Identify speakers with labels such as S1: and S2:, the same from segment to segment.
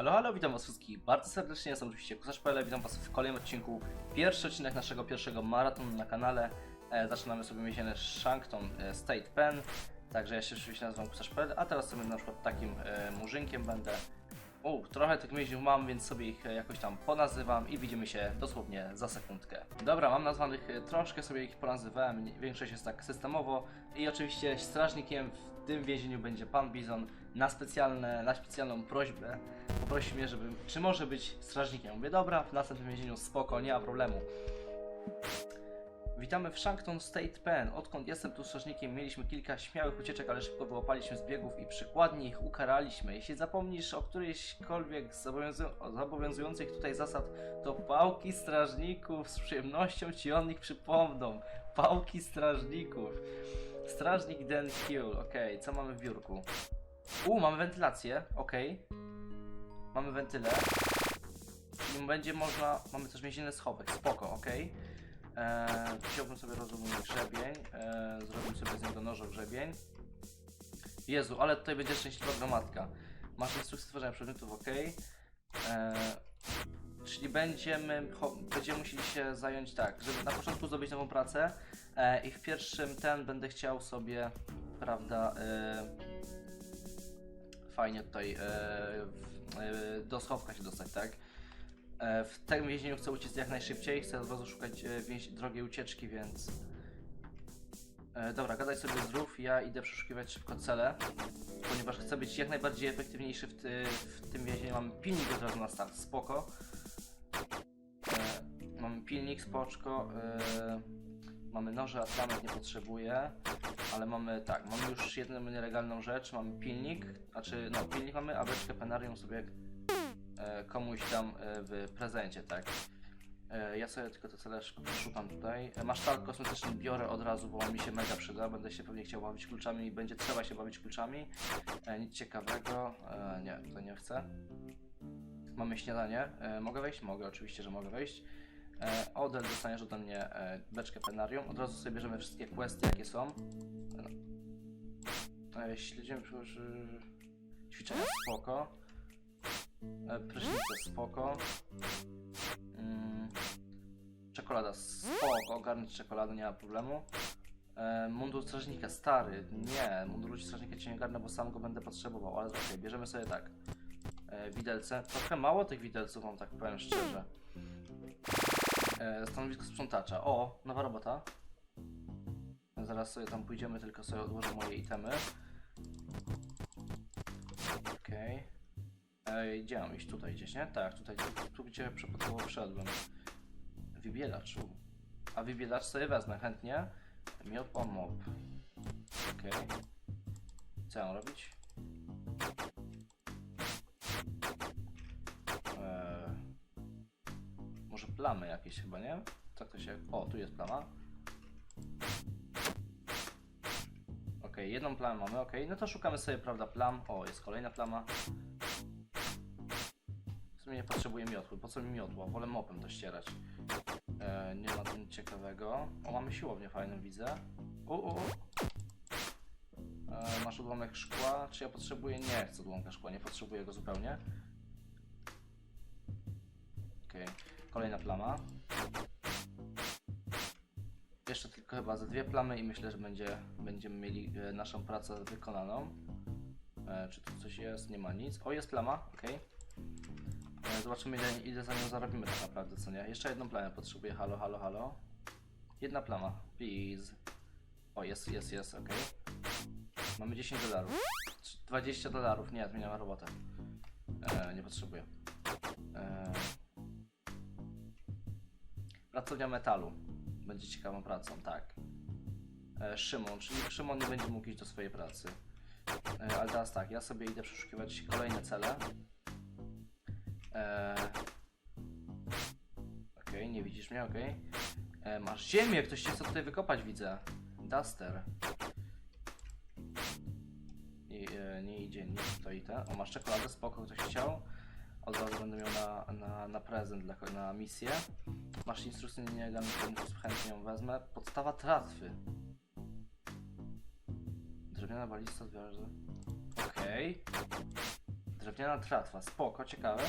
S1: Halo, halo, witam was wszystkich bardzo serdecznie, jestem oczywiście Kusarz.pl, witam was w kolejnym odcinku. Pierwszy odcinek naszego pierwszego maratonu na kanale. E, zaczynamy sobie więzienie Shankton e, State Pen. Także ja się oczywiście nazywam Kusarz.pl, a teraz sobie na przykład takim e, murzynkiem będę. U, trochę tych więźniów mam, więc sobie ich e, jakoś tam ponazywam i widzimy się dosłownie za sekundkę. Dobra, mam nazwanych e, troszkę sobie ich ponazywałem, większość jest tak systemowo i oczywiście strażnikiem w tym więzieniu będzie pan Bizon na specjalne, na specjalną prośbę. Poprosił mnie, żebym, czy może być strażnikiem. Mówię, dobra, w następnym więzieniu spoko, nie ma problemu. Witamy w Shankton State Pen. Odkąd jestem tu strażnikiem, mieliśmy kilka śmiałych ucieczek, ale szybko wyłapaliśmy z biegów i przykładnie ich ukaraliśmy. Jeśli zapomnisz o którejśkolwiek z zobowiązu- zobowiązujących tutaj zasad, to pałki strażników z przyjemnością ci o nich przypomną. Pałki strażników. Strażnik Den Hill, okej, co mamy w biurku? U, mamy wentylację, okej. Mamy wentylę. Czyli będzie można, mamy też więzienny schowek, spoko, okej. Eee, wziąłbym sobie rozumiem grzebień, eee, zrobił sobie z niego nożo grzebień. Jezu, ale tutaj będzie szczęśliwa gromadka. Masz instrukcję stworzenia przedmiotów, ok. Eee, czyli będziemy, będziemy musieli się zająć tak, żeby na początku zdobyć nową pracę e, i w pierwszym ten będę chciał sobie, prawda, e, fajnie tutaj e, do schowka się dostać, tak? E, w tym więzieniu chcę uciec jak najszybciej, chcę od razu szukać e, drogiej ucieczki, więc... E, dobra, gadaj sobie zdrów, ja idę przeszukiwać szybko cele, ponieważ chcę być jak najbardziej efektywniejszy w, ty, w tym więzieniu. Mamy pilnik od razu na start, spoko. E, mamy pilnik, spoczko. E, mamy noże, a tramek nie potrzebuję. Ale mamy, tak, mamy już jedną nielegalną rzecz, mamy pilnik, znaczy, no, pilnik mamy, a beczkę penarium sobie e, komuś dam e, w prezencie, tak. E, ja sobie tylko te cele sz- szukam tutaj. E, Masztal kosmetyczny biorę od razu, bo on mi się mega przyda. Będę się pewnie chciał bawić kluczami i będzie trzeba się bawić kluczami. E, nic ciekawego. E, nie, to nie chcę. Mamy śniadanie. E, mogę wejść? Mogę, oczywiście, że mogę wejść. E, Odel dostaniesz ode mnie e, beczkę penarium. Od razu sobie bierzemy wszystkie questy, jakie są. No. Śledzimy przy, ćwiczenia spoko. E, Prysznice spoko. Mm, czekolada spoko, ogarnąć czekoladę, nie ma problemu. E, mundur strażnika, stary, nie, mundur strażnika cię nie garnę, bo sam go będę potrzebował, ale okej, bierzemy sobie tak. Widelce, trochę mało tych widelców mam, tak powiem szczerze. E, stanowisko sprzątacza, o, nowa robota. Zaraz sobie tam pójdziemy, tylko sobie odłożę moje itemy. Okej. Ej, gdzie mam iść? Tutaj gdzieś, nie? Tak, tutaj, tu, tu gdzie przypadkowo wszedłem. Wybielacz. u. A wybielacz sobie wezmę chętnie. Miot. Okej. Co mam robić? Plamy jakieś chyba, nie? Co to się... O, tu jest plama. Okej, jedną plamę mamy, okej. No to szukamy sobie, prawda, plam. O, jest kolejna plama. W sumie nie potrzebuję miotły. Po co mi miotła? Wolę mopem to ścierać. E, nie ma tu nic ciekawego. O, mamy siłownię fajną, widzę. U, u, u. E, masz odłamek szkła. Czy ja potrzebuję? Nie chcę odłamka szkła, nie potrzebuję go zupełnie. Okej, kolejna plama. Jeszcze tylko chyba ze dwie plamy i myślę, że będzie, będziemy mieli e, naszą pracę wykonaną. E, czy tu coś jest? Nie ma nic. O, jest plama, okej. E, Zobaczymy ile, ile za nią zarobimy tak naprawdę, co nie? Jeszcze jedną plamę potrzebuję, halo, halo, halo. Jedna plama, please. O, jest, jest, jest, okej. Mamy 10 dolarów. Trz- 20 dolarów, nie, zmieniam robotę. E, nie potrzebuję. E, pracownia metalu. Będzie ciekawą pracą, tak. E, Szymon, czyli Szymon nie będzie mógł iść do swojej pracy. E, ale teraz tak, ja sobie idę przeszukiwać kolejne cele. Eee... Okej, nie widzisz mnie, okej. E, Masz ziemię, ktoś cię chce tutaj wykopać, widzę. Duster. I, e, nie idzie, nie stoi ten. O, masz czekoladę, spoko, ktoś chciał. Od razu będę miał na, na, na prezent, dla, na misję. Masz instrukcję nielegalnych pomysłów, chętnie ją wezmę. Podstawa tratwy. Drewniana balista, razy. Okej. Drewniana tratwa, spoko, ciekawe.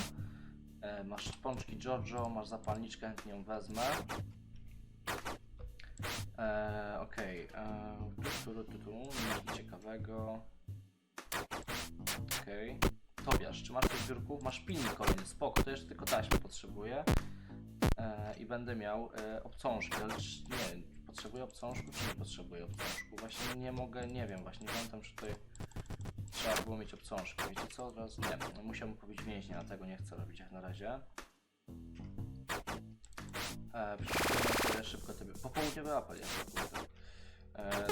S1: E, masz pączki Jojo, masz zapalniczkę, chętnie ją wezmę. E, Okej, okay. tu, tu, tu, tu, nic ciekawego. Okej. Tobiasz, czy masz coś w biurku? Masz pilnik kolejny, spoko, to jeszcze tylko taśmy potrzebuję. E, I będę miał e, obcążki, ale czy, nie, potrzebuję obcążku, czy nie potrzebuję obcążku? Właśnie nie mogę, nie wiem, właśnie nie pamiętam, czy tutaj trzeba było mieć obcążkę. Wiecie co, od razu nie, no, musiałbym kupić więźnia, a tego nie chcę robić jak na razie. E, sobie szybko tobie. Popołudniowy apel jest. E,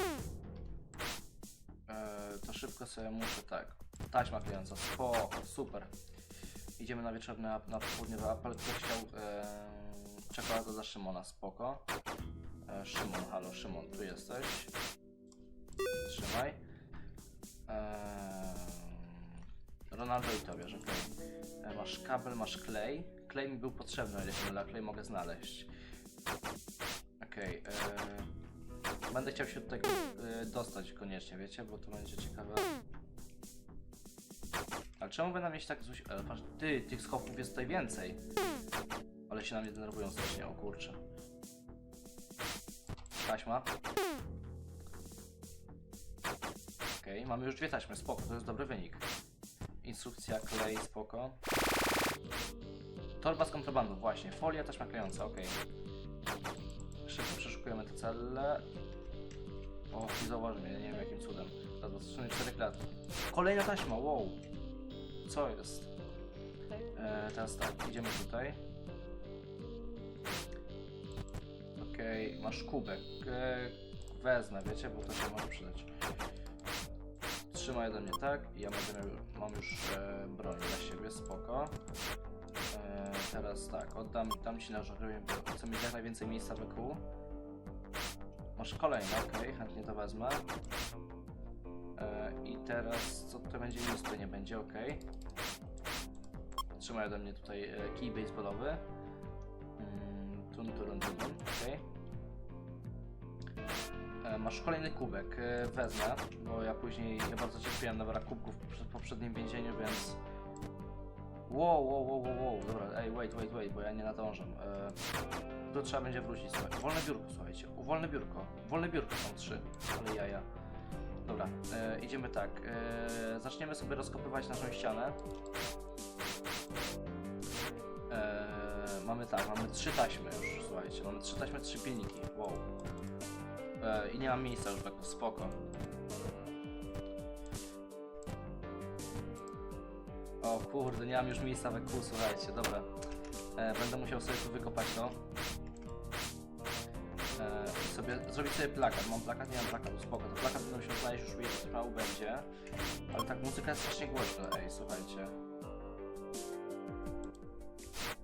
S1: e, to szybko sobie muszę tak. Taśma klejąca, spoko, super. Idziemy na wieczorny, na popołudniowy apel. Ktoś chciał e, czekoladę za Szymona, spoko. E, Szymon, halo, Szymon, tu jesteś. Trzymaj. E, Ronaldo i Tobie, okej. E, Masz kabel, masz klej. Klej mi był potrzebny, jeśli dla klej mogę znaleźć. Okej. e, Będę chciał się tego e, dostać koniecznie, wiecie, bo to będzie ciekawe. Ale czemu będę mieć tak coś... Ale patrz, ty, tych schowków jest tutaj więcej. Ale się na mnie denerwują strasznie, o kurczę. Taśma. Okej, mamy już dwie taśmy, spoko, to jest dobry wynik. Instrukcja, klej, spoko. Torba z kontrabandą, właśnie. Folia, taśma klejąca, okej. Szybko przeszukujemy te cele. O, nie zauważy mnie, nie wiem jakim cudem. Za 24 lat. Kolejna taśma, wow. Co jest? E, teraz tak, idziemy tutaj. Okej, masz kubek. E, wezmę, wiecie, bo to się może przydać. Trzymaj ode mnie tak i ja będę miał, mam już e, broń dla siebie, spoko. E, teraz tak, oddam dam ci na żaglownię, bo chcę mieć jak najwięcej miejsca w EQ. Masz kolejne, okej, chętnie to wezmę. E, I teraz, co to będzie? Nic tutaj nie będzie, okej. Trzymaj ode mnie tutaj e, kij baseballowy. Mm, tun, turun, turun, okej. E, Masz kolejny kubek, wezmę, bo ja później ja bardzo cierpiałem na brak kubków w poprzednim więzieniu, więc... Wow, wow, wow, wow, wow, dobra, ej, wait, wait, wait, bo ja nie nadążam. Tu trzeba będzie wrócić, słuchaj. Wolne biurko, słuchajcie, wolne biurko. Wolne biurko są trzy, ale jaja. Dobra, e, idziemy tak. E, zaczniemy sobie rozkopywać naszą ścianę. E, mamy tak, mamy trzy taśmy już, słuchajcie. Mamy trzy taśmy, trzy pilniki. Wow. E, I nie mam miejsca już tak spoko. O kurde, nie mam już miejsca we kół, słuchajcie, dobra. E, będę musiał sobie tu wykopać to. I sobie, zrobić sobie plakat. Mam plakat, nie mam plakatu, spoko. To plakat będę musiał znaleźć już jak trwał będzie. Ale tak muzyka jest strasznie głośna, ej, słuchajcie.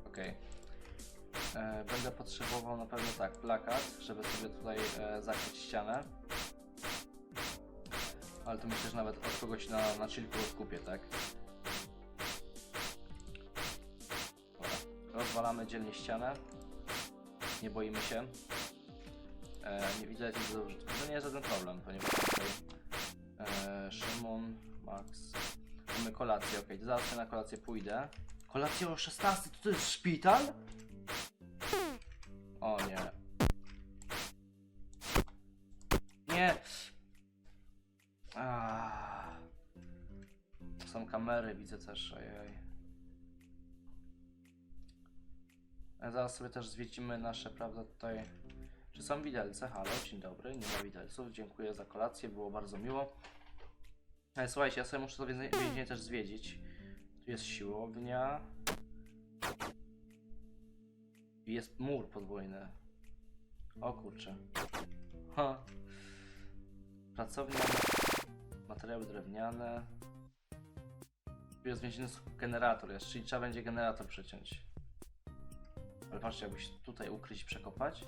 S1: Okej. E, Będę potrzebował na pewno tak, plakat, żeby sobie tutaj e, zakryć ścianę. Ale to myślę, że nawet od kogoś na, na chillku odkupię, tak? Rozwalamy dzielnie ścianę. Nie boimy się. E, nie widać nic do użytku. To nie jest żaden problem, ponieważ tutaj e, Szymon, Max. Mamy kolację, okej, okay. zaraz na kolację pójdę. Kolacja o 16, to, to jest szpital? O nie. Nie. Są kamery, widzę też, ojej. A zaraz sobie też zwiedzimy nasze, prawda, tutaj... Czy są widelce? Halo, dzień dobry, nie ma widelców, dziękuję za kolację, było bardzo miło. Ale słuchajcie, ja sobie muszę to więzienie też zwiedzić. Tu jest siłownia. Jest mur podwójny. O kurczę. Ha. Pracownia, materiały drewniane. Tu jest więzienny generator jest, czyli trzeba będzie generator przeciąć. Ale patrzcie, jakbyś tutaj ukryć przekopać.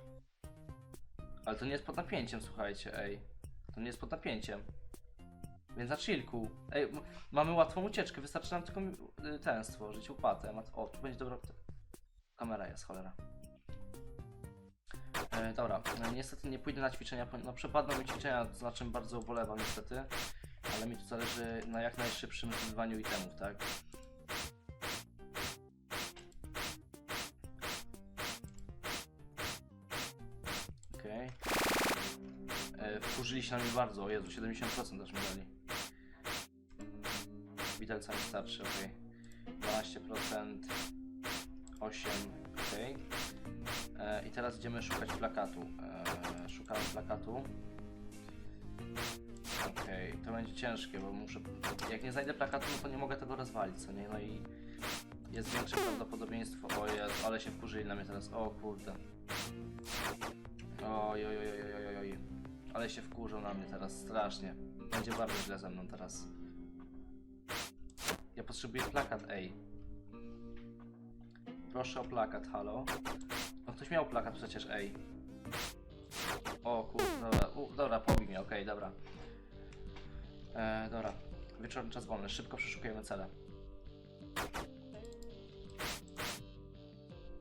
S1: Ale to nie jest pod napięciem, słuchajcie, ej. To nie jest pod napięciem. Więc na chillku. Ej, mamy łatwą ucieczkę, wystarczy nam tylko y, ten stworzyć, łopatę. O, tu będzie dobra... Kamera jest, cholera. E, dobra, no, niestety nie pójdę na ćwiczenia, no przepadną mi ćwiczenia, za czym bardzo ubolewam niestety. Ale mi tu zależy na jak najszybszym zdobywaniu itemów, tak? Wkurzyli się na mnie bardzo, o Jezu, 70% też mi dali. Widelca mi starczy, ok. 12%, 8, ok. E, I teraz idziemy szukać plakatu. E, szukamy plakatu. Okej, to będzie ciężkie, bo muszę. Jak nie znajdę plakatu, no to nie mogę tego rozwalić, co nie? No i jest większe prawdopodobieństwo. O Jezu, ale się wkurzyli na mnie teraz. O kurde. Oj, oj, oj, oj, oj, oj. Ale się wkurzą na mnie teraz strasznie. Będzie bardzo źle ze mną teraz. Ja potrzebuję plakat, ej. Proszę o plakat, halo. No ktoś miał plakat przecież, ej. O kurde, dobra, u, dobra, pobij mnie, okej, dobra. E, dobra, wieczorny czas wolny, szybko przeszukujemy cele.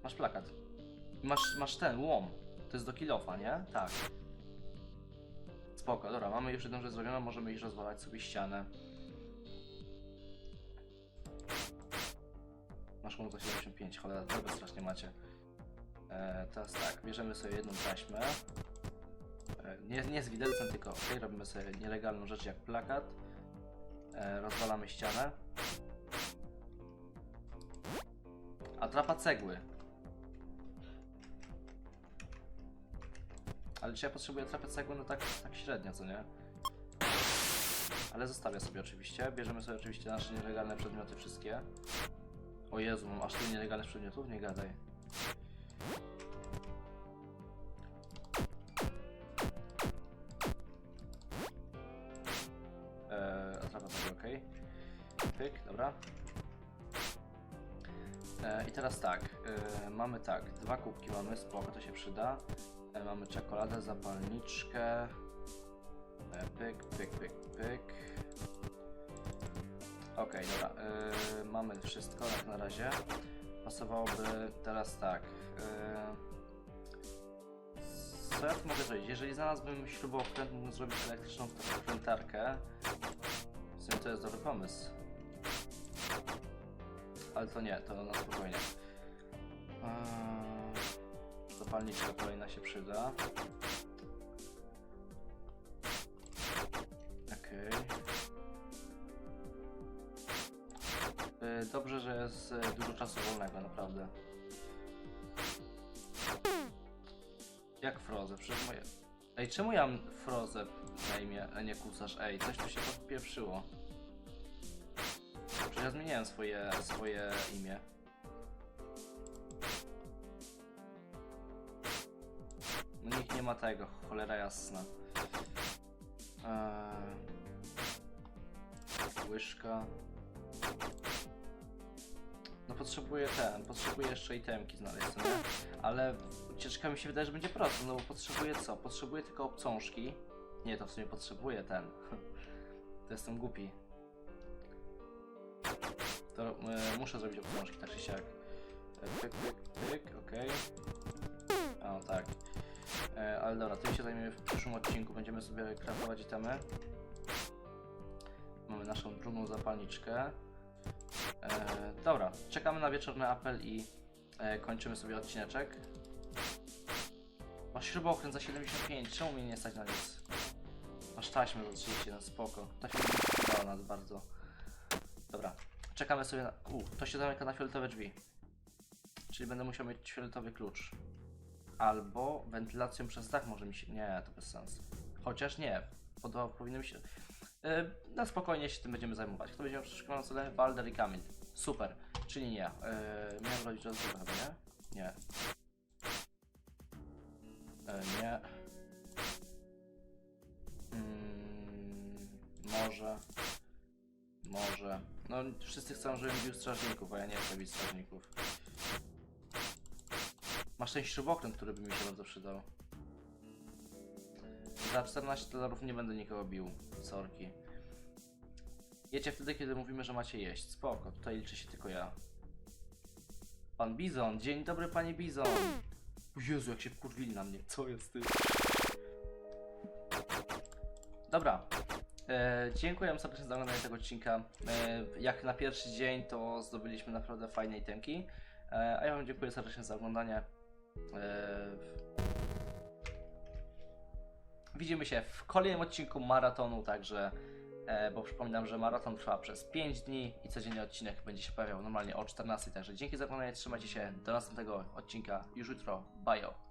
S1: Masz plakat. Masz, masz ten, łom. To jest do kilofa, nie? Tak. Spoko, dobra, mamy już jedną rzecz zrobioną, możemy iść rozwalać sobie ścianę. Masz za 75, cholera, tego strasznie macie. E, teraz tak, bierzemy sobie jedną taśmę. E, nie, nie z widelcem, tylko ok, robimy sobie nielegalną rzecz jak plakat. E, rozwalamy ścianę. Atrapa cegły. Ale czy ja potrzebuję atrapy cegły? No tak, tak średnio, co nie? Ale zostawię sobie oczywiście. Bierzemy sobie oczywiście nasze nielegalne przedmioty wszystkie. O Jezu, mam aż tyle nielegalnych przedmiotów? Nie gadaj. Eee, atrapa cegły, okej. Pyk, dobra. E, I teraz tak, e, mamy tak, dwa kubki mamy, spoko, to się przyda. Mamy czekoladę, zapalniczkę. E, pyk, pyk, pyk, pyk. Okej, dobra, e, mamy wszystko jak na razie. Pasowałoby teraz tak. E, co ja tu mogę zrobić? Jeżeli znalazłbym śrubokręt, mógłbym zrobić elektryczną wkrętarkę. W sumie to jest dobry pomysł. Ale to nie, to na spokojnie. Eee, Zapalniczka kolejna się przyda. Okej. Eee, Dobrze, że jest e, dużo czasu wolnego, naprawdę. Jak Froze? Przecież moje... Ej, czemu ja mam Froze na imię, a nie Kusarz? Ej, coś tu się podpieprzyło. Przecież ja zmieniałem swoje, swoje imię. Nie ma tego, cholera jasna. Eee, łyżka. No potrzebuję ten, potrzebuję jeszcze itemki znaleźć, co? Ale ucieczka mi się wydaje, że będzie prosto, no bo potrzebuję co? Potrzebuję tylko obcążki. Nie, to w sumie potrzebuję ten. To jestem głupi. To e, muszę zrobić obciążki, tak czy siak. E, Pyk, pyk, pyk, okej. O, tak. E, ale dobra, tym się zajmiemy w przyszłym odcinku. Będziemy sobie kraftować itemy. Mamy naszą drugą zapalniczkę. E, dobra, czekamy na wieczorny apel i e, kończymy sobie odcineczek. Masz śrubokręt za 75, czemu mnie nie stać na nic? Masz taśmę za 31, spoko. Taśma mi się przydała nas bardzo. Dobra, czekamy sobie na... U, to się zamyka na fioletowe drzwi. Czyli będę musiał mieć fioletowy klucz. Albo wentylacją przez dach może mi się... Nie, to bez sensu. Chociaż nie, podoba powinno mi się... Yy, na spokojnie się tym będziemy zajmować. Kto będzie przeszukiwał na cele? Balder i Kamil. Super, czyli nie. Yy, miałem robić rozgrywkę chyba, nie? Nie. Yy, nie. Mm, może. Może. No, wszyscy chcą, żebym bił strażników, a ja nie chcę bić strażników. Masz ten śrubokręt, który by mi się bardzo przydał. Za 14 dolarów nie będę nikogo bił. Sorki. Jecie wtedy, kiedy mówimy, że macie jeść. Spoko, tutaj liczy się tylko ja. Pan Bizon, dzień dobry panie Bizon. Jezu, jak się wkurwili na mnie. Co jest ty? Dobra. E, dziękuję serdecznie za oglądanie tego odcinka. E, jak na pierwszy dzień, to zdobyliśmy naprawdę fajne itemki. E, a ja Wam dziękuję serdecznie za oglądanie. E, widzimy się w kolejnym odcinku maratonu, także e, bo przypominam, że maraton trwa przez 5 dni i codziennie odcinek będzie się pojawiał normalnie o 14, także dzięki za oglądanie, trzymajcie się, do następnego odcinka już jutro, bye.